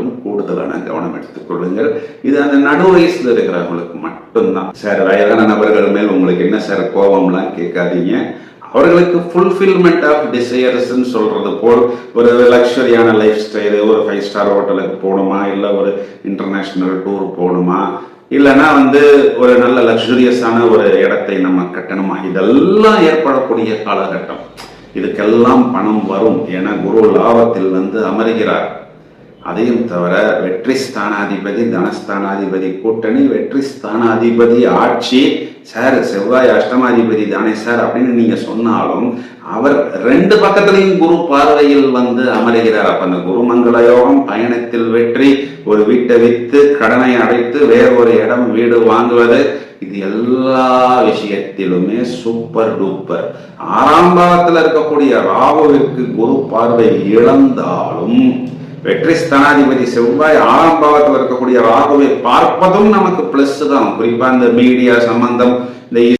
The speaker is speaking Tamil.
மட்டும் கூடுதலான கவனம் எடுத்துக் கொள்ளுங்கள். இது அந்த நடு வயசுல இருக்கிறவங்களுக்கு மட்டும்தான். சார் வயதான நபர்கள் மேல் உங்களுக்கு என்ன சார் கோபம்லாம் கேட்காதீங்க. அவர்களுக்கு ஃபுல்ஃபில்மெண்ட் ஆஃப் டிசையர்ஸ்ன்னு சொல்றது போல் ஒரு லக்ஸரியான லைஃப் ஸ்டைலு ஒரு ஃபைவ் ஸ்டார் ஹோட்டலுக்கு போகணுமா? இல்லை ஒரு இன்டர்நேஷ்னல் டூர் போகணுமா? இல்லைன்னா வந்து ஒரு நல்ல லக்ஸுரியஸான ஒரு இடத்தை நம்ம கட்டணுமா? இதெல்லாம் ஏற்படக்கூடிய காலகட்டம். இதுக்கெல்லாம் பணம் வரும் என குரு லாபத்தில் வந்து அமருகிறார். அதையும் தவிர வெற்றி ஸ்தானாதிபதி தனஸ்தானாதிபதி கூட்டணி வெற்றி ஸ்தானாதிபதி ஆட்சி. சார் செவ்வாய் அஷ்டமாதிபதி தானே சார் அப்படின்னு நீங்க சொன்னாலும் அவர் ரெண்டு பக்கத்துலையும் குரு பார்வையில் வந்து அமருகிறார். அப்ப அந்த குருமங்கள யோகம் பயணத்தில் வெற்றி ஒரு வீட்டை வித்து கடனை அடைத்து வேற ஒரு இடம் வீடு வாங்குவது இது எல்லா விஷயத்திலுமே சூப்பர் டூப்பர் ஆறாம் இருக்கக்கூடிய ராகுவிற்கு குரு பார்வை இழந்தாலும் வெற்றி ஸ்தானாதிபதி செவ்வாய் ஆறாம் பாவத்தில் இருக்கக்கூடிய ராகுவை பார்ப்பதும் நமக்கு பிளஸ் தான். குறிப்பா இந்த மீடியா சம்பந்தம் இந்த